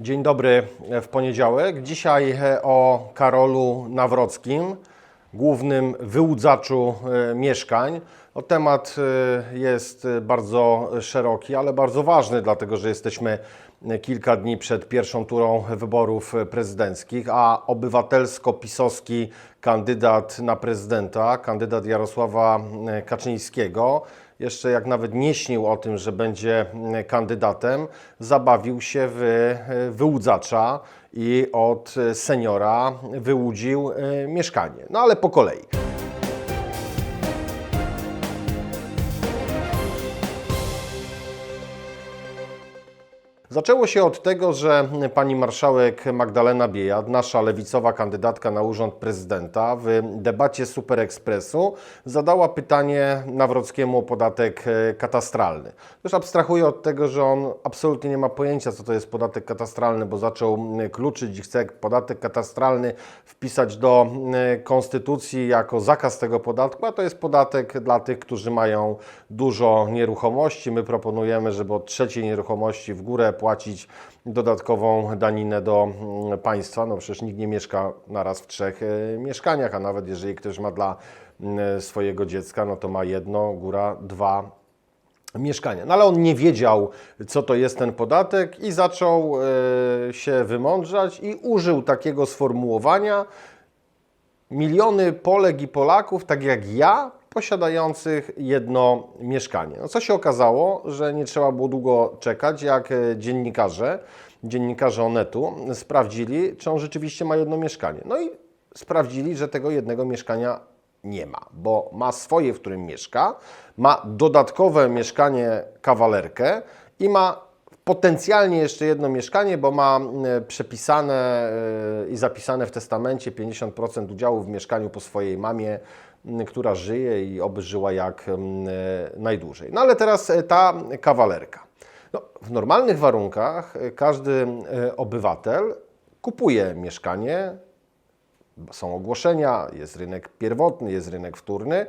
Dzień dobry w poniedziałek. Dzisiaj e, o Karolu Nawrockim, głównym wyłudzaczu e, mieszkań. O temat e, jest bardzo szeroki, ale bardzo ważny, dlatego że jesteśmy kilka dni przed pierwszą turą wyborów prezydenckich, a obywatelsko-pisowski kandydat na prezydenta, kandydat Jarosława Kaczyńskiego, jeszcze jak nawet nie śnił o tym, że będzie mm, kandydatem, zabawił się w e, wyłudzacza i od e, seniora wyłudził e, mieszkanie. No ale po kolei. Zaczęło się od tego, że pani marszałek Magdalena Biejat, nasza lewicowa kandydatka na urząd prezydenta, w debacie Super Expressu zadała pytanie Nawrockiemu o podatek e, katastralny. Już abstrahuję od tego, że on absolutnie nie ma pojęcia, co to jest podatek katastralny, bo zaczął kluczyć i chce podatek katastralny wpisać do e, konstytucji jako zakaz tego podatku, a to jest podatek dla tych, którzy mają dużo nieruchomości. My proponujemy, żeby od trzeciej nieruchomości w górę płacić dodatkową daninę do mm, państwa. No przecież nikt nie mieszka naraz w trzech e, mieszkaniach, a nawet jeżeli ktoś ma dla mm, swojego dziecka, no to ma jedno, góra dwa mieszkania. No ale on nie wiedział, co to jest ten podatek i zaczął e, się wymądrzać i użył takiego sformułowania miliony Polek i Polaków, tak jak ja, posiadających jedno mieszkanie. No co się okazało, że nie trzeba było długo czekać, jak e, dziennikarze, dziennikarze Onetu sprawdzili, czy on rzeczywiście ma jedno mieszkanie. No i sprawdzili, że tego jednego mieszkania nie ma, bo ma swoje, w którym mieszka, ma dodatkowe mieszkanie kawalerkę i ma potencjalnie jeszcze jedno mieszkanie, bo ma e, przepisane e, i zapisane w testamencie 50% udziału w mieszkaniu po swojej mamie, która żyje i oby żyła jak e, najdłużej. No ale teraz ta kawalerka. No, w normalnych warunkach każdy obywatel kupuje mieszkanie, są ogłoszenia, jest rynek pierwotny, jest rynek wtórny,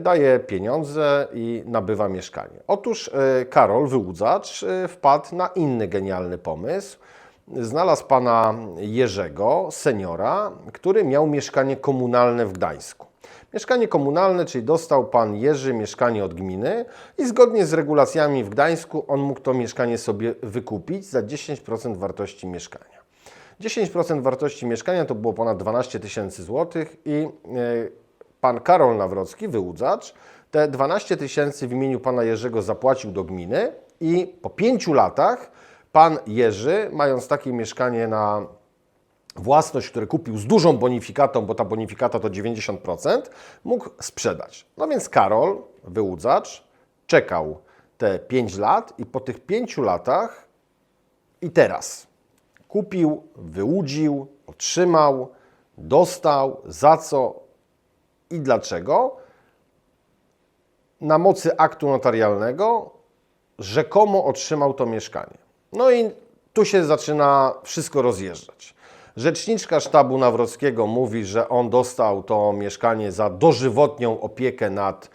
daje pieniądze i nabywa mieszkanie. Otóż e, Karol, wyłudzacz, e, wpadł na inny genialny pomysł. Znalazł pana Jerzego, seniora, który miał mieszkanie komunalne w Gdańsku. Mieszkanie komunalne, czyli dostał pan Jerzy mieszkanie od gminy i zgodnie z regulacjami w Gdańsku on mógł to mieszkanie sobie wykupić za 10% wartości mieszkania. 10% wartości mieszkania to było ponad 12 tysięcy złotych i e, pan Karol Nawrocki, wyłudzacz, te 12 tysięcy w imieniu pana Jerzego zapłacił do gminy i po pięciu latach pan Jerzy, mając takie mieszkanie na własność, które kupił z dużą bonifikatą, bo ta bonifikata to 90%, mógł sprzedać. No więc Karol, wyłudzacz, czekał te 5 lat i po tych 5 latach i teraz kupił, wyłudził, otrzymał, dostał, za co i dlaczego. Na mocy aktu notarialnego rzekomo otrzymał to mieszkanie. No i tu się zaczyna wszystko rozjeżdżać. Rzeczniczka sztabu Nawrockiego mówi, że on dostał to mieszkanie za dożywotnią opiekę nad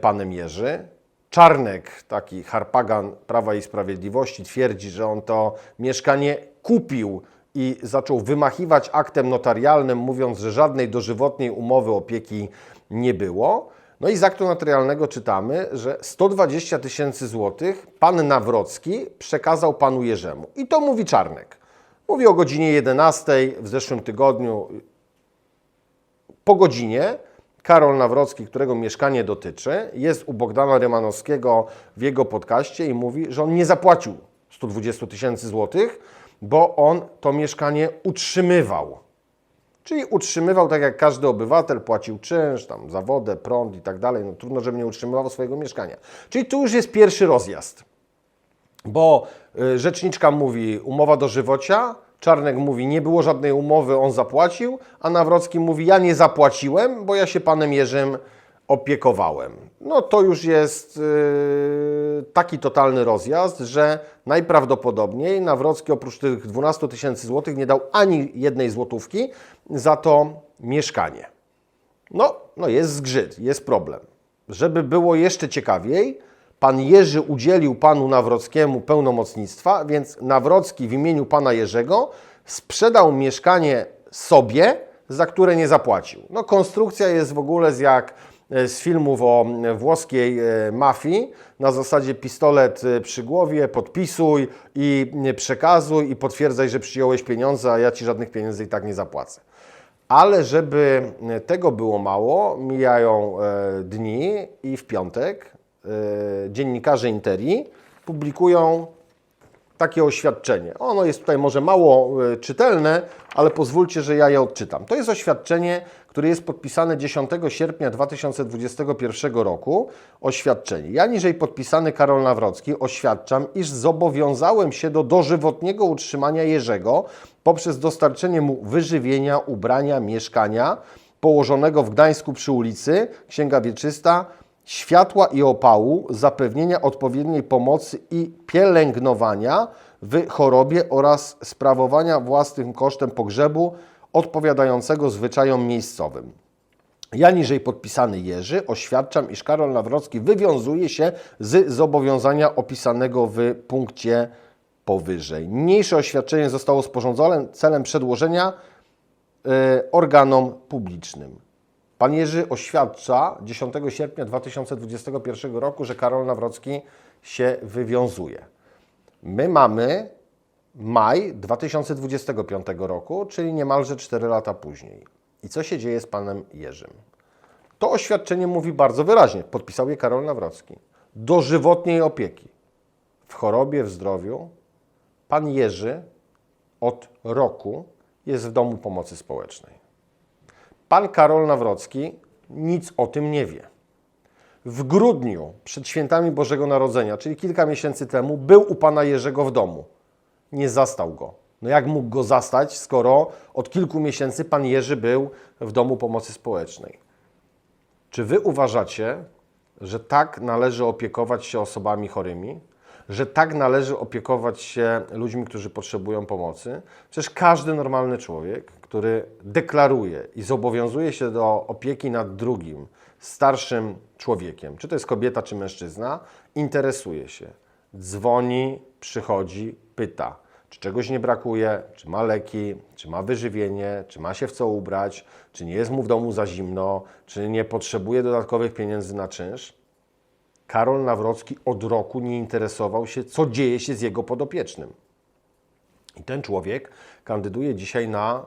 panem Jerzy. Czarnek, taki harpagan Prawa i Sprawiedliwości, twierdzi, że on to mieszkanie kupił i zaczął wymachiwać aktem notarialnym, mówiąc, że żadnej dożywotniej umowy opieki nie było. No i z aktu notarialnego czytamy, że 120 tysięcy złotych pan Nawrocki przekazał panu Jerzemu. I to mówi Czarnek. Mówi o godzinie 11 w zeszłym tygodniu. Po godzinie Karol Nawrocki, którego mieszkanie dotyczy, jest u Bogdana Rymanowskiego w jego podcaście i mówi, że on nie zapłacił 120 tysięcy złotych, bo on to mieszkanie utrzymywał. Czyli utrzymywał tak jak każdy obywatel, płacił czynsz, tam za wodę, prąd i tak dalej. No trudno, żeby nie utrzymywał swojego mieszkania. Czyli tu już jest pierwszy rozjazd. Bo y, rzeczniczka mówi umowa do żywocia, Czarnek mówi nie było żadnej umowy, on zapłacił, a Nawrocki mówi ja nie zapłaciłem, bo ja się panem Jerzym opiekowałem. No to już jest yy, taki totalny rozjazd, że najprawdopodobniej Nawrocki oprócz tych 12 tysięcy złotych nie dał ani jednej złotówki za to mieszkanie. No, no jest zgrzyt, jest problem. Żeby było jeszcze ciekawiej, Pan Jerzy udzielił panu Nawrockiemu pełnomocnictwa, więc Nawrocki w imieniu pana Jerzego sprzedał mieszkanie sobie, za które nie zapłacił. No, konstrukcja jest w ogóle z jak e, z filmów o e, włoskiej e, mafii, na zasadzie pistolet przy głowie, podpisuj i przekazuj i potwierdzaj, że przyjąłeś pieniądze, a ja ci żadnych pieniędzy i tak nie zapłacę. Ale żeby tego było mało, mijają dni i w piątek dziennikarze Interi publikują takie oświadczenie. Ono jest tutaj może mało e, czytelne, ale pozwólcie, że ja je odczytam. To jest oświadczenie, które jest podpisane 10 sierpnia 2021 roku. Oświadczenie. Ja niżej podpisany Karol Nawrocki oświadczam, iż zobowiązałem się do dożywotniego utrzymania Jerzego poprzez dostarczenie mu wyżywienia, ubrania, mieszkania położonego w Gdańsku przy ulicy, Księga Wieczysta, światła i opału, zapewnienia odpowiedniej pomocy i pielęgnowania w chorobie oraz sprawowania własnym kosztem pogrzebu odpowiadającego zwyczajom miejscowym. Ja niżej podpisany Jerzy oświadczam, iż Karol Nawrocki wywiązuje się z zobowiązania opisanego w punkcie powyżej. Niniejsze oświadczenie zostało sporządzone celem przedłożenia e, organom publicznym. Pan Jerzy oświadcza 10 sierpnia 2021 roku, że Karol Nawrocki się wywiązuje. My mamy maj 2025 roku, czyli niemalże 4 lata później. I co się dzieje z panem Jerzym? To oświadczenie mówi bardzo wyraźnie, podpisał je Karol Nawrocki. Dożywotniej opieki w chorobie, w zdrowiu. Pan Jerzy od roku jest w domu pomocy społecznej. Pan Karol Nawrocki nic o tym nie wie. W grudniu, przed świętami Bożego Narodzenia, czyli kilka miesięcy temu, był u pana Jerzego w domu. Nie zastał go. No jak mógł go zastać, skoro od kilku miesięcy pan Jerzy był w domu pomocy społecznej? Czy wy uważacie, że tak należy opiekować się osobami chorymi? Że tak należy opiekować się ludźmi, którzy potrzebują pomocy? Przecież każdy normalny człowiek, który deklaruje i zobowiązuje się do opieki nad drugim, starszym człowiekiem, czy to jest kobieta, czy mężczyzna, interesuje się, dzwoni, przychodzi, pyta, czy czegoś nie brakuje, czy ma leki, czy ma wyżywienie, czy ma się w co ubrać, czy nie jest mu w domu za zimno, czy nie potrzebuje dodatkowych pieniędzy na czynsz. Karol Nawrocki od roku nie interesował się, co dzieje się z jego podopiecznym. I ten człowiek kandyduje dzisiaj na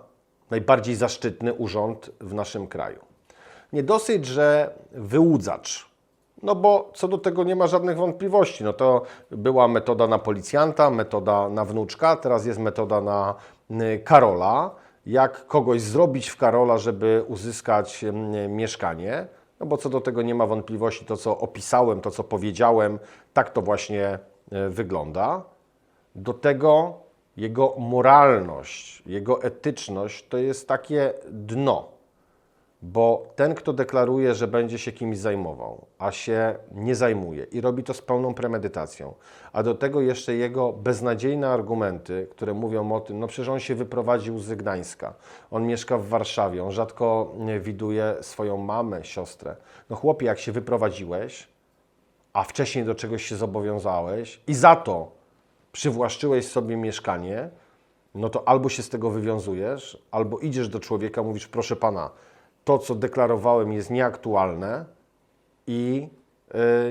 najbardziej zaszczytny urząd w naszym kraju. Nie dosyć, że wyłudzacz, no bo co do tego nie ma żadnych wątpliwości. No to była metoda na policjanta, metoda na wnuczka, teraz jest metoda na y, Karola. Jak kogoś zrobić w Karola, żeby uzyskać y, mieszkanie? No bo co do tego nie ma wątpliwości, to co opisałem, to co powiedziałem, tak to właśnie y, wygląda. Do tego jego moralność, jego etyczność to jest takie dno. Bo ten, kto deklaruje, że będzie się kimś zajmował, a się nie zajmuje i robi to z pełną premedytacją, a do tego jeszcze jego beznadziejne argumenty, które mówią o tym, no przecież on się wyprowadził z Gdańska, on mieszka w Warszawie, on rzadko widuje swoją mamę, siostrę. No chłopie, jak się wyprowadziłeś, a wcześniej do czegoś się zobowiązałeś i za to przywłaszczyłeś sobie mieszkanie, no to albo się z tego wywiązujesz, albo idziesz do człowieka, mówisz, proszę pana, to co deklarowałem jest nieaktualne i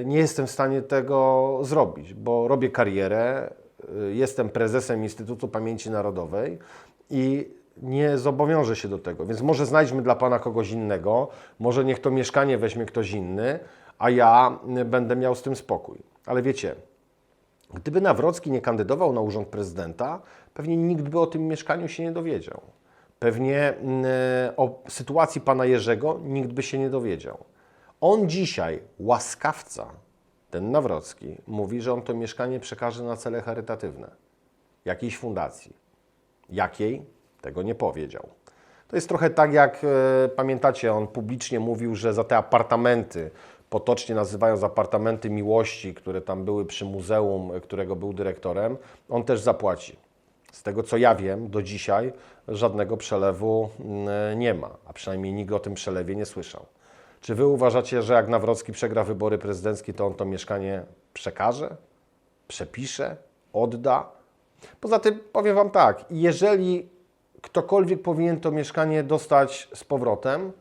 y, nie jestem w stanie tego zrobić, bo robię karierę, y, jestem prezesem Instytutu Pamięci Narodowej i nie zobowiążę się do tego. Więc może znajdźmy dla pana kogoś innego, może niech to mieszkanie weźmie ktoś inny, a ja y, będę miał z tym spokój. Ale wiecie, Gdyby Nawrocki nie kandydował na urząd prezydenta, pewnie nikt by o tym mieszkaniu się nie dowiedział. Pewnie mm, o sytuacji pana Jerzego nikt by się nie dowiedział. On dzisiaj, łaskawca, ten Nawrocki, mówi, że on to mieszkanie przekaże na cele charytatywne. Jakiejś fundacji. Jakiej? Tego nie powiedział. To jest trochę tak, jak e, pamiętacie, on publicznie mówił, że za te apartamenty, potocznie nazywając apartamenty miłości, które tam były przy muzeum, którego był dyrektorem, on też zapłaci. Z tego co ja wiem, do dzisiaj żadnego przelewu mm, nie ma, a przynajmniej nikt o tym przelewie nie słyszał. Czy wy uważacie, że jak Nawrocki przegra wybory prezydenckie, to on to mieszkanie przekaże, przepisze, odda. Poza tym powiem Wam tak, jeżeli ktokolwiek powinien to mieszkanie dostać z powrotem,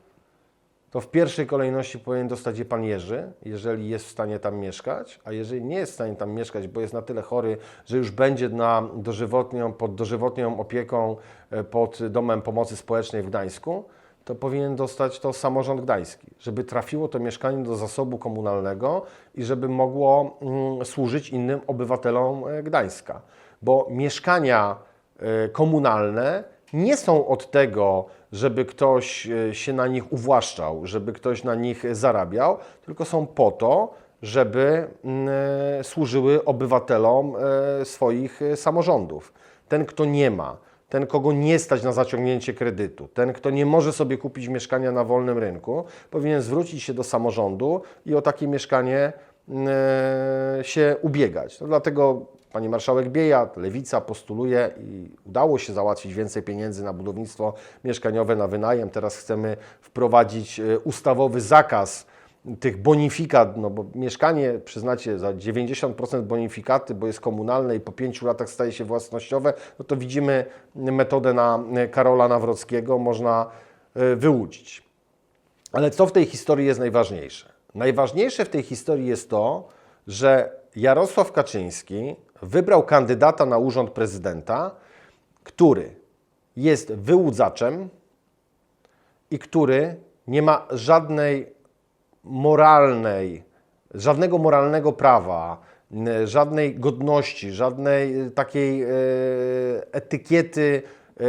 to w pierwszej kolejności powinien dostać je pan Jerzy, jeżeli jest w stanie tam mieszkać, a jeżeli nie jest w stanie tam mieszkać, bo jest na tyle chory, że już będzie na dożywotnią, pod dożywotnią opieką e, pod Domem Pomocy Społecznej w Gdańsku, to powinien dostać to samorząd gdański, żeby trafiło to mieszkanie do zasobu komunalnego i żeby mogło mm, służyć innym obywatelom e, Gdańska. Bo mieszkania e, komunalne nie są od tego, żeby ktoś e, się na nich uwłaszczał, żeby ktoś na nich zarabiał, tylko są po to, żeby mm, e, służyły obywatelom e, swoich samorządów. Ten, kto nie ma, ten, kogo nie stać na zaciągnięcie kredytu, ten, kto nie może sobie kupić mieszkania na wolnym rynku, powinien zwrócić się do samorządu i o takie mieszkanie mm, się ubiegać. No dlatego pani marszałek Biejat, Lewica postuluje i udało się załatwić więcej pieniędzy na budownictwo mieszkaniowe na wynajem. Teraz chcemy wprowadzić e, ustawowy zakaz tych bonifikat, no bo mieszkanie przyznacie za 90% bonifikaty, bo jest komunalne i po 5 latach staje się własnościowe, no to widzimy metodę na e, Karola Nawrockiego, można e, wyłudzić. Ale co w tej historii jest najważniejsze? Najważniejsze w tej historii jest to, że Jarosław Kaczyński wybrał kandydata na urząd prezydenta, który jest wyłudzaczem i który nie ma żadnej moralnej, żadnego moralnego prawa, żadnej godności, żadnej e, takiej e, etykiety e,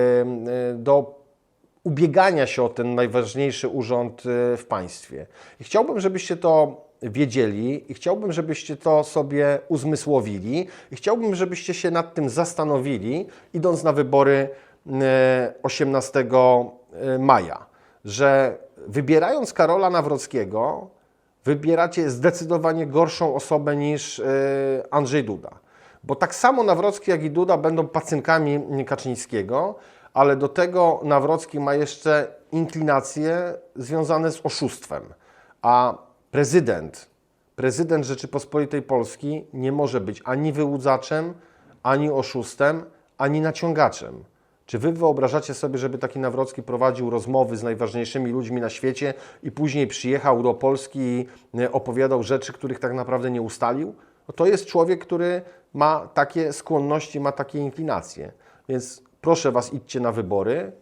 do ubiegania się o ten najważniejszy urząd w państwie. I chciałbym, żebyście to wiedzieli i chciałbym, żebyście to sobie uzmysłowili i chciałbym, żebyście się nad tym zastanowili, idąc na wybory e, 18 maja, że wybierając Karola Nawrockiego, wybieracie zdecydowanie gorszą osobę niż e, Andrzej Duda. Bo tak samo Nawrocki, jak i Duda będą pacynkami Kaczyńskiego, ale do tego Nawrocki ma jeszcze inklinacje związane z oszustwem. A prezydent, prezydent Rzeczypospolitej Polski nie może być ani wyłudzaczem, ani oszustem, ani naciągaczem. Czy wy wyobrażacie sobie, żeby taki Nawrocki prowadził rozmowy z najważniejszymi ludźmi na świecie i później przyjechał do Polski i e, opowiadał rzeczy, których tak naprawdę nie ustalił? No to jest człowiek, który ma takie skłonności, ma takie inklinacje. Więc proszę was, idźcie na wybory.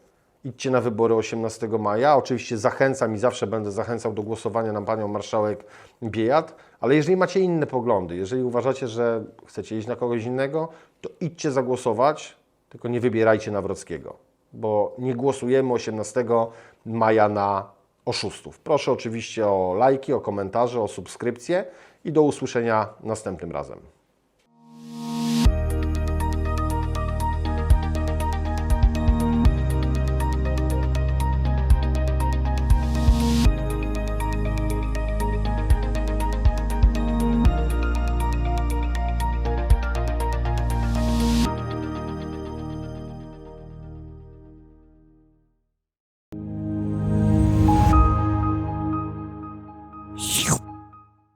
Idźcie na wybory 18 maja. Oczywiście zachęcam i zawsze będę zachęcał do głosowania na panią marszałek Biejat, ale jeżeli macie inne poglądy, jeżeli uważacie, że chcecie iść na kogoś innego, to idźcie zagłosować, tylko nie wybierajcie Nawrockiego, bo nie głosujemy 18 maja na oszustów. Proszę oczywiście o lajki, o komentarze, o subskrypcję i do usłyszenia następnym razem.